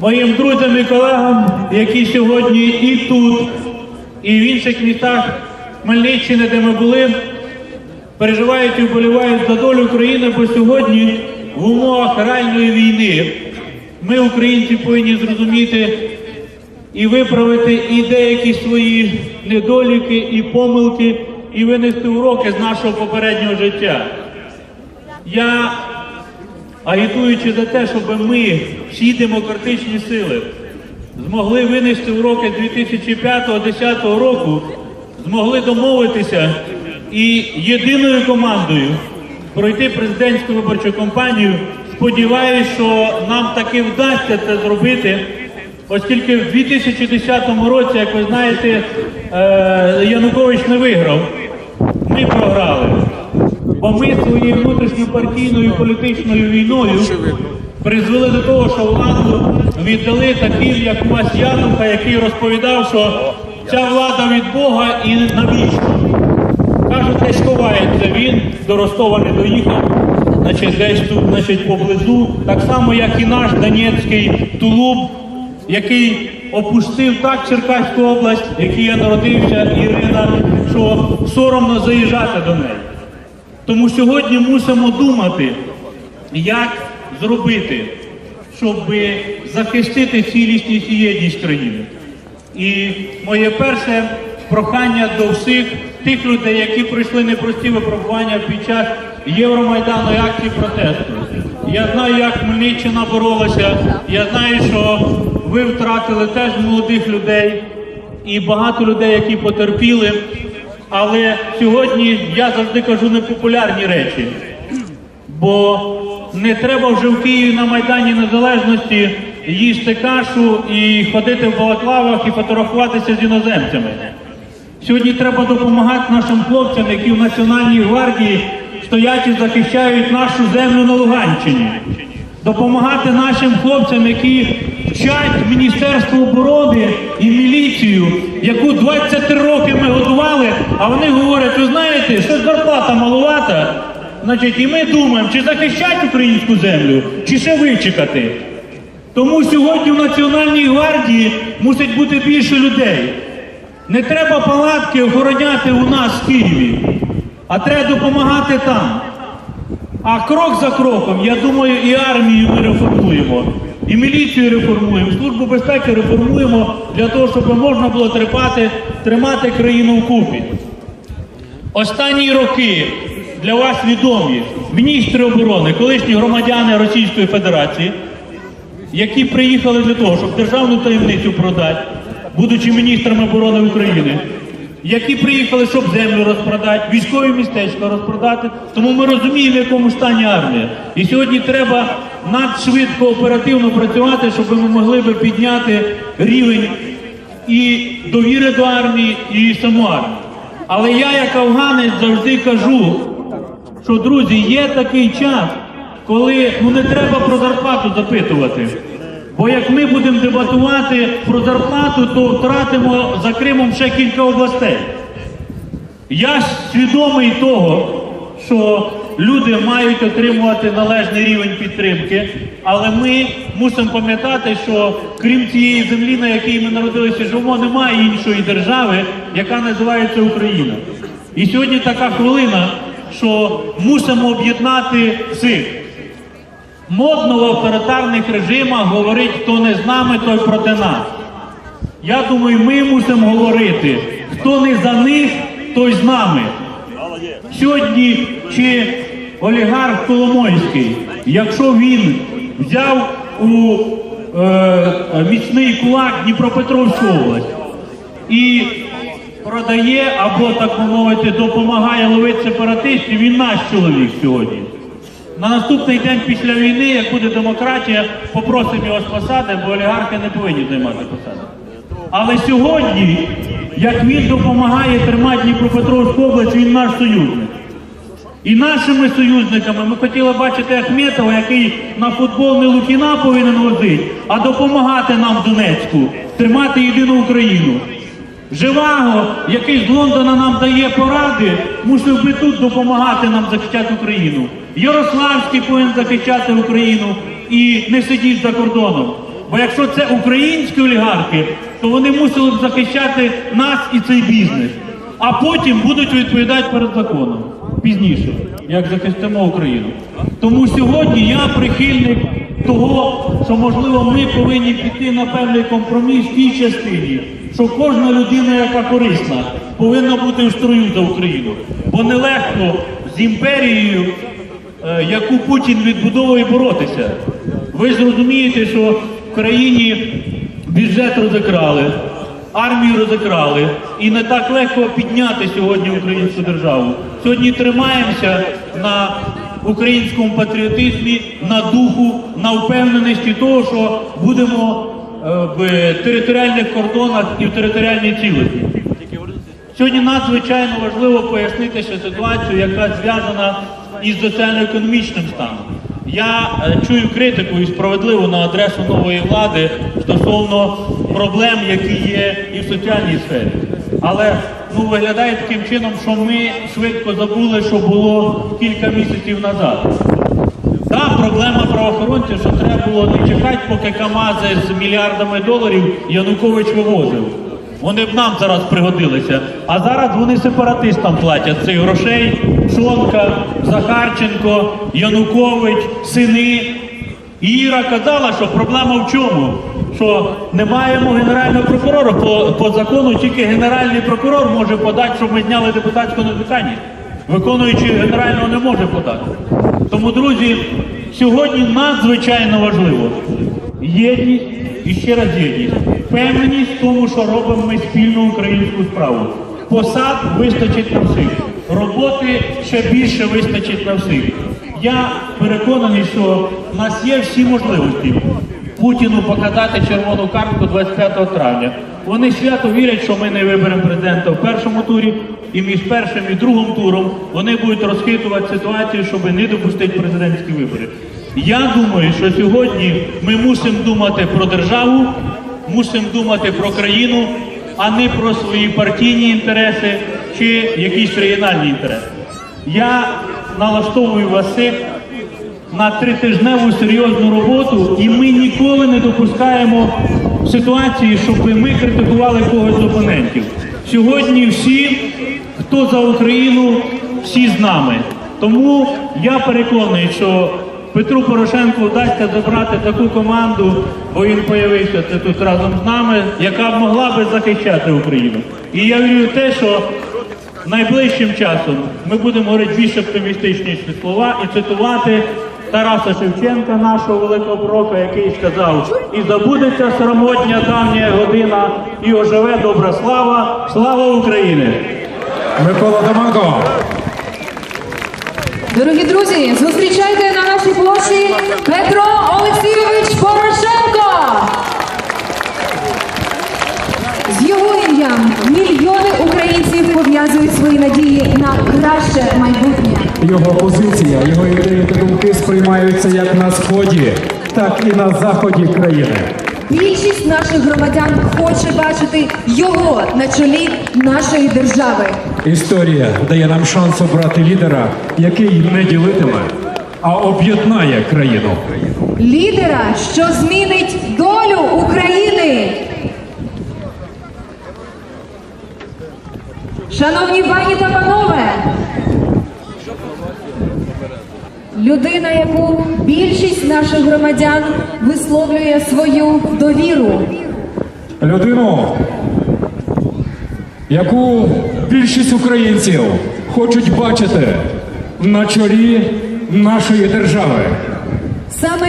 моїм друзям і колегам, які сьогодні і тут, і в інших містах Хмельниччини, де ми були, переживають і вболівають за долю України, бо сьогодні в умовах реальної війни ми, українці, повинні зрозуміти і виправити і деякі свої недоліки, і помилки, і винести уроки з нашого попереднього життя. Я агітуючи за те, щоб ми, всі демократичні сили, змогли винести уроки з 2005-2010 року, змогли домовитися і єдиною командою пройти президентську виборчу кампанію. Сподіваюсь, що нам таки вдасться це зробити, оскільки в 2010 році, як ви знаєте, е, Янукович не виграв. Ми програли. Бо ми своєю внутрішньопартійною політичною війною призвели до того, що владу віддали таким, як Мась Януха, який розповідав, що ця влада від Бога і навічно. Кажуть, десь ховається він, до Ростова не доїхав, значить, десь тут, значить, поблизу. Так само, як і наш Донецький тулуб, який опустив так Черкаську область, в якій я народився, Ірина, що соромно заїжджати до неї. Тому сьогодні мусимо думати, як зробити, щоб захистити цілісність і єдність країни. І моє перше прохання до всіх тих людей, які пройшли непрості випробування під час Євромайдану і акції протесту. Я знаю, як Хмельниччина боролася. Я знаю, що ви втратили теж молодих людей і багато людей, які потерпіли. Але сьогодні я завжди кажу непопулярні речі. Бо не треба вже в Києві на Майдані Незалежності їсти кашу і ходити в балаклавах і фотографуватися з іноземцями. Сьогодні треба допомагати нашим хлопцям, які в Національній гвардії стоять і захищають нашу землю на Луганщині. Допомагати нашим хлопцям, які вчать Міністерство оборони і міліцію, яку 23 роки ми годували, а вони говорять, ви знаєте, що зарплата малувата. Значить, і ми думаємо, чи захищати українську землю, чи ще вичекати. Тому сьогодні в Національній гвардії мусить бути більше людей. Не треба палатки охороняти у нас в Києві, а треба допомагати там. А крок за кроком, я думаю, і армію ми реформуємо, і міліцію реформуємо, службу безпеки реформуємо для того, щоб можна було тримати, тримати країну вкупі. Останні роки для вас відомі міністри оборони, колишні громадяни Російської Федерації, які приїхали для того, щоб державну таємницю продати, будучи міністрами оборони України, які приїхали, щоб землю розпродати, військові містечка розпродати. Тому ми розуміємо, в якому стані армія. І сьогодні треба надшвидко оперативно працювати, щоб ми могли би підняти рівень і довіри до армії, і саму армію. Але я, як афганець, завжди кажу, що друзі, є такий час, коли ну не треба про зарплату запитувати. Бо як ми будемо дебатувати про зарплату, то втратимо за Кримом ще кілька областей. Я свідомий того, що люди мають отримувати належний рівень підтримки, але ми мусимо пам'ятати, що крім цієї землі, на якій ми народилися, живемо, немає іншої держави, яка називається Україна. І сьогодні така хвилина, що мусимо об'єднати всіх. Модно в авторитарних режимах говорить, хто не з нами, той проти нас. Я думаю, ми мусимо говорити, хто не за них, той з нами. Сьогодні чи олігарх Коломойський, якщо він взяв у е, міцний кулак Дніпропетровську область і продає або, так мовити, допомагає ловити сепаратистів, він наш чоловік сьогодні. На наступний день після війни, як буде демократія, попросимо його з посади, бо олігархи не повинні займати посади. Але сьогодні, як він допомагає тримати Дніпропетровську область, він наш союзник. І нашими союзниками ми хотіли бачити Ахметова, який на футбол не Лукіна повинен возити, а допомагати нам Донецьку, тримати єдину Україну. Живаго, який з Лондона нам дає поради, мусив би тут допомагати нам захищати Україну. Ярославський повинен захищати Україну і не сидіти за кордоном. Бо якщо це українські олігархи, то вони мусили б захищати нас і цей бізнес, а потім будуть відповідати перед законом пізніше, як захистимо Україну. Тому сьогодні я прихильник того, що можливо ми повинні піти на певний компроміс в тій частині, що кожна людина, яка корисна, повинна бути в строю за Україну. Бо нелегко з імперією, е, яку Путін відбудовує, боротися. Ви зрозумієте, що в країні бюджет розікрали, армію розікрали, і не так легко підняти сьогодні українську державу. Сьогодні тримаємося на українському патріотизмі, на духу, на впевненості того, що будемо в територіальних кордонах і в територіальній цілості. Сьогодні надзвичайно важливо пояснити ще ситуацію, яка зв'язана із соціально-економічним станом. Я е, чую критику і справедливу на адресу нової влади стосовно проблем, які є і в соціальній сфері. Але ну виглядає таким чином, що ми швидко забули, що було кілька місяців назад. Проблема правоохоронців, що треба було не чекати, поки КАМАЗи з мільярдами доларів Янукович вивозив. Вони б нам зараз пригодилися. А зараз вони сепаратистам платять цих грошей. Шонка, Захарченко, Янукович, сини. І Іра казала, що проблема в чому? Що не маємо генерального прокурора. По, по закону тільки генеральний прокурор може подати, щоб ми зняли депутатську недоторканність. Виконуючий генерального не може подати. Тому, друзі, сьогодні надзвичайно важливо єдність і ще раз єдність. Впевненість в тому, що робимо ми спільну українську справу. Посад вистачить на всіх. Роботи ще більше вистачить на всіх. Я переконаний, що в нас є всі можливості Путіну показати червону картку 25 травня. Вони свято вірять, що ми не виберемо президента в першому турі, і між першим і другим туром вони будуть розхитувати ситуацію, щоб не допустити президентські вибори. Я думаю, що сьогодні ми мусимо думати про державу, мусимо думати про країну, а не про свої партійні інтереси чи якісь регіональні інтереси. Я налаштовую вас на тритижневу серйозну роботу, і ми ніколи допускаємо ситуації, щоб ми критикували когось з опонентів. Сьогодні всі, хто за Україну, всі з нами. Тому я переконаний, що Петру Порошенку вдасться забрати таку команду, бо він появився тут разом з нами, яка б могла би захищати Україну. І я вірю те, що найближчим часом ми будемо говорити більш оптимістичніші слова і цитувати Тараса Шевченка, нашого великого пророка, який сказав: і забудеться срамотня давня година, і оживе добра слава. Слава Україні! Микола Доманко. Дорогі друзі, зустрічайте на нашій площі Петро Олексійович Порошенко. З його ім'ям мільйони українців пов'язують свої надії на краще майбутнє. Його позиція, його ідеї та думки сприймаються як на сході, так і на заході країни. Більшість наших громадян хоче бачити його на чолі нашої держави. Історія дає нам шанс обрати лідера, який не ділитиме, а об'єднає країну. Лідера, що змінить долю України. Шановні пані та панове, людина, яку більшість наших громадян висловлює свою довіру. Людину, яку більшість українців хочуть бачити на чолі нашої держави. Саме